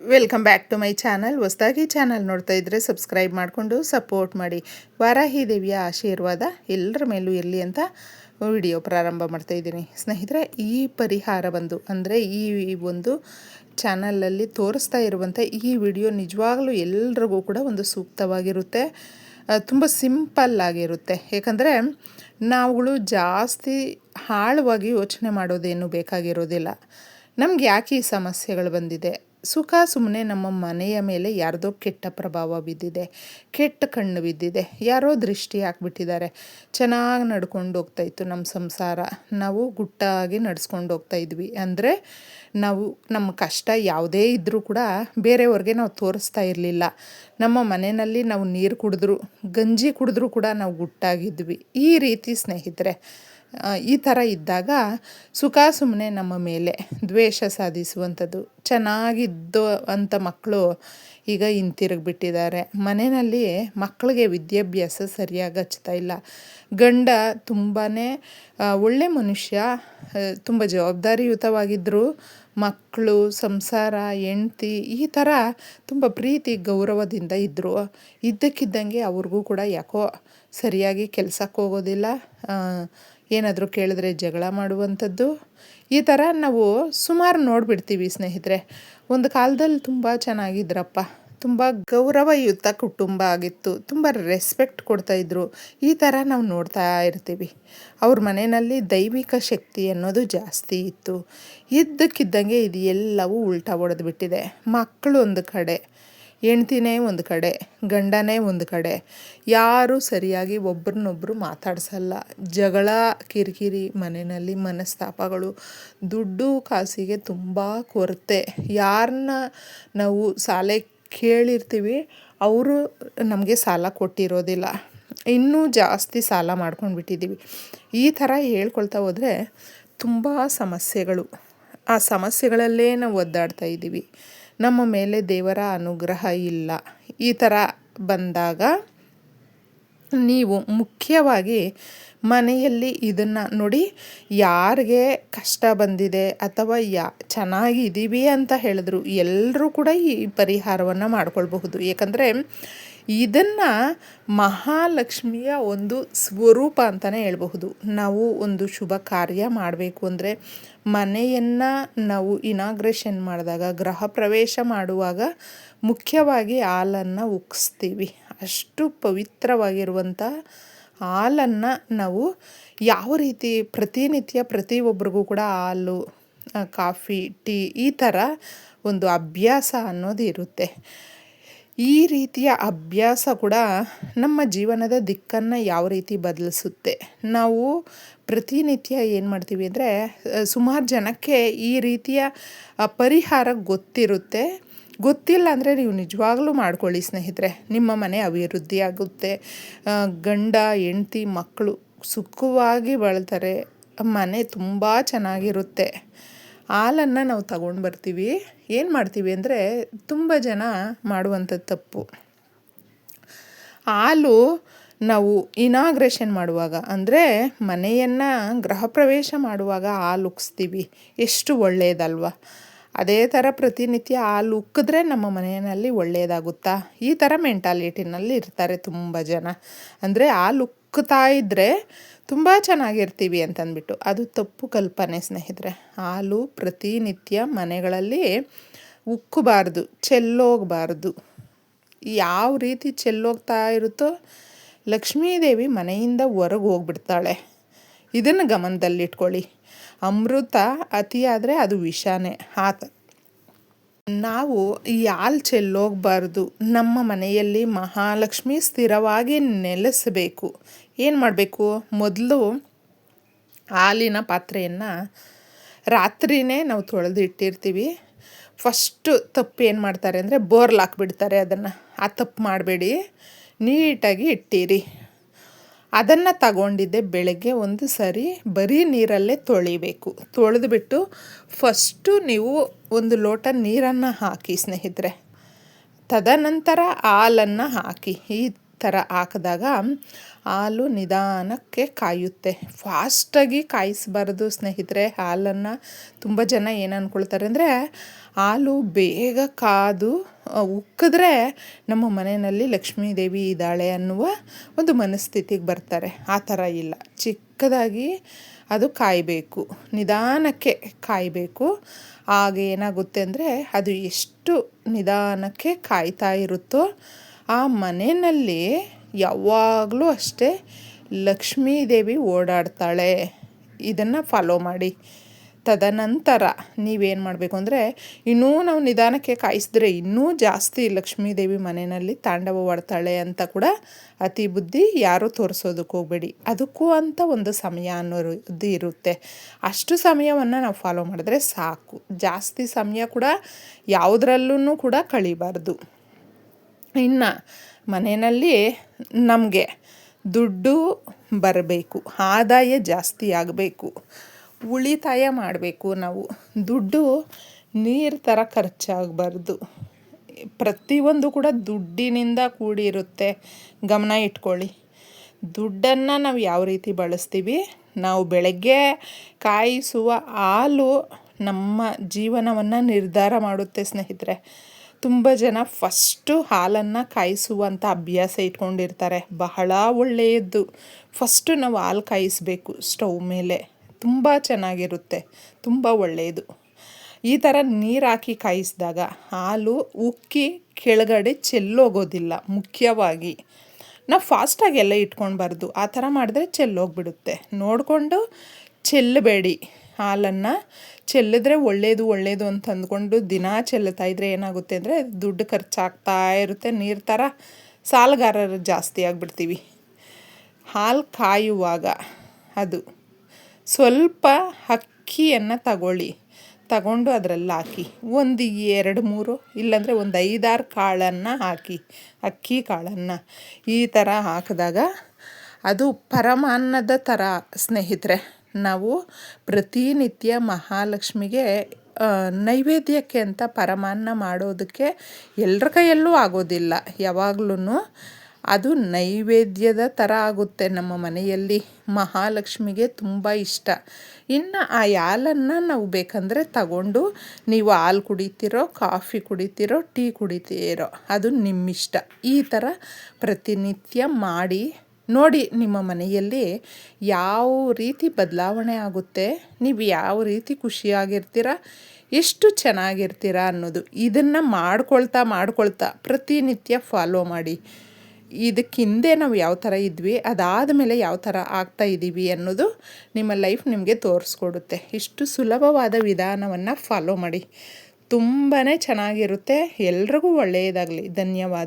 Welcome back to my channel ಹೊಸದಾಗಿ channel ನೋಡ್ತಾ ಇದ್ದರೆ ಸಬ್ಸ್ಕ್ರೈಬ್ ಮಾಡಿಕೊಂಡು ಸಪೋರ್ಟ್ ಮಾಡಿ. ವಾರಾಹಿ ದೇವಿಯ ಆಶೀರ್ವಾದ ಎಲ್ಲರ ಮೇಲೂ ಇರಲಿ ಅಂತ ವಿಡಿಯೋ ಪ್ರಾರಂಭ ಮಾಡ್ತಾ ಇದ್ದೀನಿ. ಸ್ನೇಹಿತರೆ, ಈ ಪರಿಹಾರ ಬಂದು ಅಂದರೆ ಈ ಒಂದು ಚಾನಲಲ್ಲಿ ತೋರಿಸ್ತಾ ಇರುವಂಥ ಈ ವಿಡಿಯೋ ನಿಜವಾಗಲೂ ಎಲ್ರಿಗೂ ಕೂಡ ಒಂದು ಸೂಕ್ತವಾಗಿರುತ್ತೆ. ತುಂಬ ಸಿಂಪಲ್ ಆಗಿರುತ್ತೆ. ಏಕೆಂದರೆ ನಾವುಗಳು ಜಾಸ್ತಿ ಆಳವಾಗಿ ಯೋಚನೆ ಮಾಡೋದೇನು ಬೇಕಾಗಿರೋದಿಲ್ಲ. ನಮ್ಗೆ ಯಾಕೆ ಈ ಸಮಸ್ಯೆಗಳು ಬಂದಿದೆ? ಸುಖ ಸುಮ್ಮನೆ ನಮ್ಮ ಮನೆಯ ಮೇಲೆ ಯಾರ್ದೋ ಕೆಟ್ಟ ಪ್ರಭಾವ ಬಿದ್ದಿದೆ, ಕೆಟ್ಟ ಕಣ್ಣು ಬಿದ್ದಿದೆ. ಯಾರೋ ದೃಷ್ಟಿ ಹಾಕ್ಬಿಟ್ಟಿದ್ದಾರೆ. ಚೆನ್ನಾಗಿ ನಡ್ಕೊಂಡು ಹೋಗ್ತಾಯಿತ್ತು ನಮ್ಮ ಸಂಸಾರ. ನಾವು ಗುಟ್ಟಾಗಿ ನಡ್ಸ್ಕೊಂಡು ಹೋಗ್ತಾ ಇದ್ವಿ. ಅಂದರೆ ನಾವು, ನಮ್ಮ ಕಷ್ಟ ಯಾವುದೇ ಇದ್ದರೂ ಕೂಡ ಬೇರೆಯವ್ರಿಗೆ ನಾವು ತೋರಿಸ್ತಾ ಇರಲಿಲ್ಲ. ನಮ್ಮ ಮನೆಯಲ್ಲಿ ನಾವು ನೀರು ಕುಡಿದ್ರು, ಗಂಜಿ ಕುಡಿದ್ರೂ ಕೂಡ ನಾವು ಗುಟ್ಟಾಗಿದ್ವಿ. ಈ ರೀತಿ ಸ್ನೇಹಿತರೆ ಈ ಥರ ಇದ್ದಾಗ ಸುಖ ಸುಮ್ಮನೆ ನಮ್ಮ ಮೇಲೆ ದ್ವೇಷ ಸಾಧಿಸುವಂಥದ್ದು. ಚೆನ್ನಾಗಿದ್ದು ಅಂಥ ಮಕ್ಕಳು ಈಗ ಹಿಂತಿರುಗಿಬಿಟ್ಟಿದ್ದಾರೆ. ಮನೆಯಲ್ಲಿ ಮಕ್ಕಳಿಗೆ ವಿದ್ಯಾಭ್ಯಾಸ ಸರಿಯಾಗಿ ಹಚ್ತಾ ಇಲ್ಲ. ಗಂಡ ತುಂಬಾ ಒಳ್ಳೆ ಮನುಷ್ಯ ತುಂಬ ಜವಾಬ್ದಾರಿಯುತವಾಗಿದ್ದರು ಮಕ್ಕಳು, ಸಂಸಾರ, ಹೆಂಡ್ತಿ ಈ ಥರ ತುಂಬ ಪ್ರೀತಿ, ಗೌರವದಿಂದ ಇದ್ದರು ಇದ್ದಕ್ಕಿದ್ದಂಗೆ ಅವ್ರಿಗೂ ಕೂಡ ಯಾಕೋ ಸರಿಯಾಗಿ ಕೆಲಸಕ್ಕೆ ಹೋಗೋದಿಲ್ಲ. ಏನಾದರೂ ಕೇಳಿದ್ರೆ ಜಗಳ ಮಾಡುವಂಥದ್ದು. ಈ ಥರ ನಾವು ಸುಮಾರು ನೋಡಿಬಿಡ್ತೀವಿ ಸ್ನೇಹಿತರೆ. ಒಂದು ಕಾಲದಲ್ಲಿ ತುಂಬ ಚೆನ್ನಾಗಿದ್ರಪ್ಪ. ತುಂಬ ಗೌರವಯುತ ಕುಟುಂಬ ಆಗಿತ್ತು. ತುಂಬ ರೆಸ್ಪೆಕ್ಟ್ ಕೊಡ್ತಾಯಿದ್ರು ಈ ಥರ ನಾವು ನೋಡ್ತಾ ಇರ್ತೀವಿ. ಅವ್ರ ಮನೆಯಲ್ಲಿ ದೈವಿಕ ಶಕ್ತಿ ಅನ್ನೋದು ಜಾಸ್ತಿ ಇತ್ತು. ಇದ್ದಕ್ಕಿದ್ದಂಗೆ ಇದು ಎಲ್ಲವೂ ಉಲ್ಟಾ ಹೊಡೆದ್ಬಿಟ್ಟಿದೆ ಮಕ್ಕಳು ಒಂದು ಕಡೆ. ಹೆಂಡ್ತಿನೇ ಒಂದು ಕಡೆ, ಗಂಡನೇ ಒಂದು ಕಡೆ. ಯಾರೂ ಸರಿಯಾಗಿ ಒಬ್ರನ್ನೊಬ್ರು ಮಾತಾಡ್ಸಲ್ಲ. ಜಗಳ, ಕಿರಿಕಿರಿ, ಮನೆಯಲ್ಲಿ ಮನಸ್ತಾಪಗಳು, ದುಡ್ಡು ಕಾಸಿಗೆ ತುಂಬ ಕೊರತೆ. ಯಾರನ್ನ ನಾವು ಸಾಲ ಕೇಳಿರ್ತೀವಿ, ಅವರು ನಮಗೆ ಸಾಲ ಕೊಟ್ಟಿರೋದಿಲ್ಲ. ಇನ್ನೂ ಜಾಸ್ತಿ ಸಾಲ ಮಾಡ್ಕೊಂಡು ಬಿಟ್ಟಿದ್ದೀವಿ ಈ ಥರ ಹೇಳ್ಕೊಳ್ತಾ ಹೋದರೆ ತುಂಬ ಸಮಸ್ಯೆಗಳು. ಆ ಸಮಸ್ಯೆಗಳಲ್ಲೇ ನಾವು ಒದ್ದಾಡ್ತಾ ಇದ್ದೀವಿ. ನಮ್ಮ ಮೇಲೆ ದೇವರ ಅನುಗ್ರಹ ಇಲ್ಲ. ಈ ಥರ ಬಂದಾಗ ನೀವು ಮುಖ್ಯವಾಗಿ ಮನೆಯಲ್ಲಿ ಇದನ್ನು ನೋಡಿ ಯಾರಿಗೆ ಕಷ್ಟ ಬಂದಿದೆ ಅಥವಾ ಯಾ ಚೆನ್ನಾಗಿದ್ದೀವಿ ಅಂತ ಹೇಳಿದ್ರು ಎಲ್ಲರೂ ಕೂಡ ಈ ಪರಿಹಾರವನ್ನು ಮಾಡ್ಕೊಳ್ಬಹುದು. ಏಕೆಂದರೆ ಇದನ್ನು ಮಹಾಲಕ್ಷ್ಮಿಯ ಒಂದು ಸ್ವರೂಪ ಅಂತಲೇ ಹೇಳಬಹುದು. ನಾವು ಒಂದು ಶುಭ ಕಾರ್ಯ ಮಾಡಬೇಕು ಅಂದರೆ ಮನೆಯನ್ನು ನಾವು ಇನಾಗ್ರೇಷನ್ ಮಾಡಿದಾಗ, ಗೃಹ ಪ್ರವೇಶ ಮಾಡುವಾಗ ಮುಖ್ಯವಾಗಿ ಹಾಲನ್ನು ಉಕ್ಸ್ತೀವಿ. ಅಷ್ಟು ಪವಿತ್ರವಾಗಿರುವಂಥ ಹಾಲನ್ನು ನಾವು ಯಾವ ರೀತಿ ಪ್ರತಿನಿತ್ಯ ಪ್ರತಿಯೊಬ್ಬರಿಗೂ ಕೂಡ ಹಾಲು ಕಾಫಿ, ಟೀ ಈ ಥರ ಒಂದು ಅಭ್ಯಾಸ ಅನ್ನೋದು ಇರುತ್ತೆ. ಈ ರೀತಿಯ ಅಭ್ಯಾಸ ಕೂಡ ನಮ್ಮ ಜೀವನದ ದಿಕ್ಕನ್ನು ಯಾವ ರೀತಿ ಬದಲಿಸುತ್ತೆ? ನಾವು ಪ್ರತಿನಿತ್ಯ ಏನು ಮಾಡ್ತೀವಿ ಅಂದರೆ ಸುಮಾರು ಜನಕ್ಕೆ ಈ ರೀತಿಯ ಪರಿಹಾರ ಗೊತ್ತಿರುತ್ತೆ. ಗೊತ್ತಿಲ್ಲ ಅಂದರೆ ನೀವು ನಿಜವಾಗ್ಲೂ ಮಾಡ್ಕೊಳ್ಳಿ ಸ್ನೇಹಿತರೆ. ನಿಮ್ಮ ಮನೆ ಅಭಿವೃದ್ಧಿ ಆಗುತ್ತೆ ಗಂಡ, ಹೆಂಡ್ತಿ ಮಕ್ಕಳು ಸುಖವಾಗಿ ಬಾಳ್ತಾರೆ. ಮನೆ ತುಂಬ ಚೆನ್ನಾಗಿರುತ್ತೆ. ಹಾಲನ್ನು ನಾವು ತಗೊಂಡು ಬರ್ತೀವಿ. ಏನು ಮಾಡ್ತೀವಿ ಅಂದರೆ ತುಂಬ ಜನ ಮಾಡುವಂಥ ತಪ್ಪು. ಹಾಲು ನಾವು ಇನಾಗ್ರೇಷನ್ ಮಾಡುವಾಗ, ಅಂದರೆ ಮನೆಯನ್ನು ಗೃಹ ಪ್ರವೇಶ ಮಾಡುವಾಗ ಹಾಲು ಉಕ್ಸ್ತೀವಿ. ಎಷ್ಟು ಒಳ್ಳೆಯದಲ್ವ ಅದೇ ಥರ ಪ್ರತಿನಿತ್ಯ ಹಾಲು ಉಕ್ಕಿದ್ರೆ ನಮ್ಮ ಮನೆಯಲ್ಲಿ ಒಳ್ಳೆಯದಾಗುತ್ತಾ ಈ ಥರ ಮೆಂಟಾಲಿಟಿನಲ್ಲಿ ಇರ್ತಾರೆ ತುಂಬ ಜನ. ಅಂದರೆ ಹಾಲು ಉಕ್ತಾ ಇದ್ದರೆ ತುಂಬ ಚೆನ್ನಾಗಿರ್ತೀವಿ ಅಂತಂದ್ಬಿಟ್ಟು. ಅದು ತಪ್ಪು ಕಲ್ಪನೆ ಸ್ನೇಹಿತರೆ. ಹಾಲು ಪ್ರತಿನಿತ್ಯ ಮನೆಗಳಲ್ಲಿ ಉಕ್ಕಬಾರ್ದು, ಚೆಲ್ಲೋಗಬಾರ್ದು. ಯಾವ ರೀತಿ ಚೆಲ್ಲೋಗ್ತಾ ಇರುತ್ತೋ ಲಕ್ಷ್ಮೀದೇವಿ ಮನೆಯಿಂದ ಹೊರಗೆ ಹೋಗ್ಬಿಡ್ತಾಳೆ ಇದನ್ನು ಗಮನದಲ್ಲಿಟ್ಕೊಳ್ಳಿ. ಅಮೃತ ಅತಿಯಾದರೆ ಅದು ವಿಷಾನೇ. ಆತ ನಾವು ಹಾಲು ಚೆಲ್ಲೋಗಬಾರ್ದು, ನಮ್ಮ ಮನೆಯಲ್ಲಿ ಮಹಾಲಕ್ಷ್ಮಿ ಸ್ಥಿರವಾಗಿ ನೆಲೆಸಬೇಕು. ಏನು ಮಾಡಬೇಕು? ಮೊದಲು ಹಾಲಿನ ಪಾತ್ರೆಯನ್ನು ರಾತ್ರಿಯೇ ನಾವು ತೊಳೆದು ಇಟ್ಟಿರ್ತೀವಿ ಫಸ್ಟು ತಪ್ಪು ಏನು ಮಾಡ್ತಾರೆ ಅಂದರೆ ಬೋರ್ಲ್ ಹಾಕ್ಬಿಡ್ತಾರೆ ಅದನ್ನು. ಆ ತಪ್ಪು ಮಾಡಬೇಡಿ. ನೀಟಾಗಿ ಇಟ್ಟಿರಿ. ಅದನ್ನು ತಗೊಂಡಿದ್ದೆ ಬೆಳಗ್ಗೆ ಒಂದು ಸರಿ ಬರೀ ನೀರಲ್ಲೇ ತೊಳಿಬೇಕು. ತೊಳೆದುಬಿಟ್ಟು ಫಸ್ಟು ನೀವು ಒಂದು ಲೋಟ ನೀರನ್ನು ಹಾಕಿ ಸ್ನೇಹಿತರೆ. ತದನಂತರ ಹಾಲನ್ನು ಹಾಕಿ. ಈ ಥರ ಹಾಕಿದಾಗ ಹಾಲು ನಿಧಾನಕ್ಕೆ ಕಾಯುತ್ತೆ. ಫಾಸ್ಟಾಗಿ ಕಾಯಿಸಬಾರ್ದು ಸ್ನೇಹಿತರೆ, ಹಾಲನ್ನು ತುಂಬ ಜನ ಏನು ಅಂದ್ಕೊಳ್ತಾರೆ ಅಂದರೆ, ಹಾಲು ಬೇಗ ಕಾದು ಉಕ್ಕಿದ್ರೆ ನಮ್ಮ ಮನೆಯಲ್ಲಿ ಲಕ್ಷ್ಮೀ ದೇವಿ ಇದ್ದಾಳೆ ಅನ್ನುವ ಒಂದು ಮನಸ್ಥಿತಿಗೆ ಬರ್ತಾರೆ. ಆ ಥರ ಇಲ್ಲ. ಚಿಕ್ಕದಾಗಿ ಅದು ಕಾಯಬೇಕು. ನಿಧಾನಕ್ಕೆ ಕಾಯಬೇಕು. ಆಗ ಏನಾಗುತ್ತೆ ಅಂದರೆ, ಅದು ಎಷ್ಟು ನಿಧಾನಕ್ಕೆ ಕಾಯ್ತಾ ಇರುತ್ತೋ ಆ ಮನೆಯಲ್ಲಿ ಯಾವಾಗಲೂ ಅಷ್ಟೇ ಲಕ್ಷ್ಮೀ ದೇವಿ ಓಡಾಡ್ತಾಳೆ. ಇದನ್ನು ಫಾಲೋ ಮಾಡಿ. ತದನಂತರ ನೀವೇನು ಮಾಡಬೇಕು ಅಂದರೆ, ಇನ್ನೂ ನಾವು ನಿಧಾನಕ್ಕೆ ಕಾಯಿಸಿದ್ರೆ ಇನ್ನೂ ಜಾಸ್ತಿ ಲಕ್ಷ್ಮೀ ದೇವಿ ಮನೆಯಲ್ಲಿ ತಾಂಡವವಾಡ್ತಾಳೆ ಅಂತ ಕೂಡ ಅತಿ ಬುದ್ಧಿ ಯಾರೂ ತೋರಿಸೋದಕ್ಕೆ ಹೋಗಬೇಡಿ. ಅದಕ್ಕೂ ಅಂತ ಒಂದು ಸಮಯ ಅನ್ನೋದು ಇರುತ್ತೆ. ಅಷ್ಟು ಸಮಯವನ್ನು ನಾವು ಫಾಲೋ ಮಾಡಿದ್ರೆ ಸಾಕು. ಜಾಸ್ತಿ ಸಮಯ ಕೂಡ ಯಾವುದ್ರಲ್ಲೂ ಕೂಡ ಕಳಿಬಾರ್ದು. ಇನ್ನು ಮನೆಯಲ್ಲಿ ನಮಗೆ ದುಡ್ಡು ಬರಬೇಕು, ಆದಾಯ ಜಾಸ್ತಿ ಆಗಬೇಕು, ಉಳಿತಾಯ ಮಾಡಬೇಕು ನಾವು. ದುಡ್ಡು ನೀರು ಥರ ಖರ್ಚಾಗಬಾರ್ದು. ಪ್ರತಿಯೊಂದು ಕೂಡ ದುಡ್ಡಿನಿಂದ ಕೂಡಿರುತ್ತೆ. ಗಮನ ಇಟ್ಕೊಳ್ಳಿ. ದುಡ್ಡನ್ನು ನಾವು ಯಾವ ರೀತಿ ಬಳಸ್ತೀವಿ? ನಾವು ಬೆಳಗ್ಗೆ ಕಾಯಿಸುವ ಹಾಲು ನಮ್ಮ ಜೀವನವನ್ನು ನಿರ್ಧಾರ ಮಾಡುತ್ತೆ ಸ್ನೇಹಿತರೆ. ತುಂಬ ಜನ ಫಸ್ಟು ಹಾಲನ್ನು ಕಾಯಿಸುವಂಥ ಅಭ್ಯಾಸ ಇಟ್ಕೊಂಡಿರ್ತಾರೆ. ಬಹಳ ಒಳ್ಳೆಯದ್ದು. ಫಸ್ಟು ನಾವು ಹಾಲು ಕಾಯಿಸಬೇಕು ಸ್ಟವ್ ಮೇಲೆ. ತುಂಬ ಚೆನ್ನಾಗಿರುತ್ತೆ. ತುಂಬ ಒಳ್ಳೆಯದು. ಈ ಥರ ನೀರು ಹಾಕಿ ಕಾಯಿಸಿದಾಗ ಹಾಲು ಉಕ್ಕಿ ಕೆಳಗಡೆ ಚೆಲ್ಲೋಗೋದಿಲ್ಲ, ಮುಖ್ಯವಾಗಿ. ನಾವು ಫಾಸ್ಟಾಗಿ ಎಲ್ಲ ಇಟ್ಕೊಳ್ಬಾರ್ದು ಆ ಥರ ಮಾಡಿದ್ರೆ ಚೆಲ್ಲೋಗ್ಬಿಡುತ್ತೆ. ನೋಡಿಕೊಂಡು ಚೆಲ್ಲಬೇಡಿ ಹಾಲನ್ನು ಚೆಲ್ಲಿದ್ರೆ ಒಳ್ಳೆಯದು ಒಳ್ಳೆಯದು ಅಂತ ಅಂದ್ಕೊಂಡು ದಿನ ಚೆಲ್ಲುತ್ತಾ ಇದ್ರೆ ಏನಾಗುತ್ತೆ ಅಂದರೆ ದುಡ್ಡು ಖರ್ಚಾಗ್ತಾ ಇರುತ್ತೆ. ನೀರು ಥರ ಸಾಲಗಾರರು ಜಾಸ್ತಿ ಆಗಿಬಿಡ್ತೀವಿ. ಹಾಲು ಕಾಯುವಾಗ ಅದು ಸ್ವಲ್ಪ ಅಕ್ಕಿಯನ್ನು ತಗೊಳ್ಳಿ. ತಗೊಂಡು ಅದರಲ್ಲಿ ಹಾಕಿ. ಒಂದು ಎರಡು ಮೂರು, ಇಲ್ಲಾಂದರೆ ಒಂದು ಐದಾರು ಕಾಳನ್ನು ಹಾಕಿ. ಅಕ್ಕಿ ಕಾಳನ್ನು ಈ ಥರ ಹಾಕಿದಾಗ ಅದು ಪರಮಾನ್ನದ ಥರ ಸ್ನೇಹಿತರೆ. ನಾವು ಪ್ರತಿನಿತ್ಯ ಮಹಾಲಕ್ಷ್ಮಿಗೆ ನೈವೇದ್ಯಕ್ಕೆ ಅಂತ ಪರಮಾನ್ನ ಮಾಡೋದಕ್ಕೆ ಎಲ್ಲರ ಕೈಯಲ್ಲೂ ಆಗೋದಿಲ್ಲ. ಯಾವಾಗ್ಲೂ ಅದು ನೈವೇದ್ಯದ ಥರ ಆಗುತ್ತೆ ನಮ್ಮ ಮನೆಯಲ್ಲಿ. ಮಹಾಲಕ್ಷ್ಮಿಗೆ ತುಂಬ ಇಷ್ಟ. ಇನ್ನು ಆ ಹಾಲನ್ನು ನಾವು ಬೇಕಂದರೆ ತಗೊಂಡು ನೀವು ಹಾಲು ಕುಡಿತೀರೋ, ಕಾಫಿ ಕುಡಿತೀರೋ, ಟೀ ಕುಡಿತೀರೋ, ಅದು ನಿಮ್ಮಿಷ್ಟ. ಈ ಥರ ಪ್ರತಿನಿತ್ಯ ಮಾಡಿ ನೋಡಿ, ನಿಮ್ಮ ಮನೆಯಲ್ಲಿ ಯಾವ ರೀತಿ ಬದಲಾವಣೆ ಆಗುತ್ತೆ, ನೀವು ಯಾವ ರೀತಿ ಖುಷಿಯಾಗಿರ್ತೀರ, ಎಷ್ಟು ಚೆನ್ನಾಗಿರ್ತೀರ ಅನ್ನೋದು ಇದನ್ನು ಮಾಡ್ಕೊಳ್ತಾ ಮಾಡ್ಕೊಳ್ತಾ ಪ್ರತಿನಿತ್ಯ ಫಾಲೋ ಮಾಡಿ. ಇದಕ್ಕಿಂದೆ ನಾವು ಯಾವ ಥರ ಇದ್ವಿ, ಅದಾದ ಮೇಲೆ ಯಾವ ಥರ ಆಗ್ತಾ ಇದ್ದೀವಿ ಅನ್ನೋದು ನಿಮ್ಮ ಲೈಫ್ ನಿಮಗೆ ತೋರಿಸ್ಕೊಡುತ್ತೆ. ಇಷ್ಟು ಸುಲಭವಾದ ವಿಧಾನವನ್ನು ಫಾಲೋ ಮಾಡಿ. ತುಂಬಾ ಚೆನ್ನಾಗಿರುತ್ತೆ. ಎಲ್ರಿಗೂ ಒಳ್ಳೆಯದಾಗಲಿ. ಧನ್ಯವಾದ.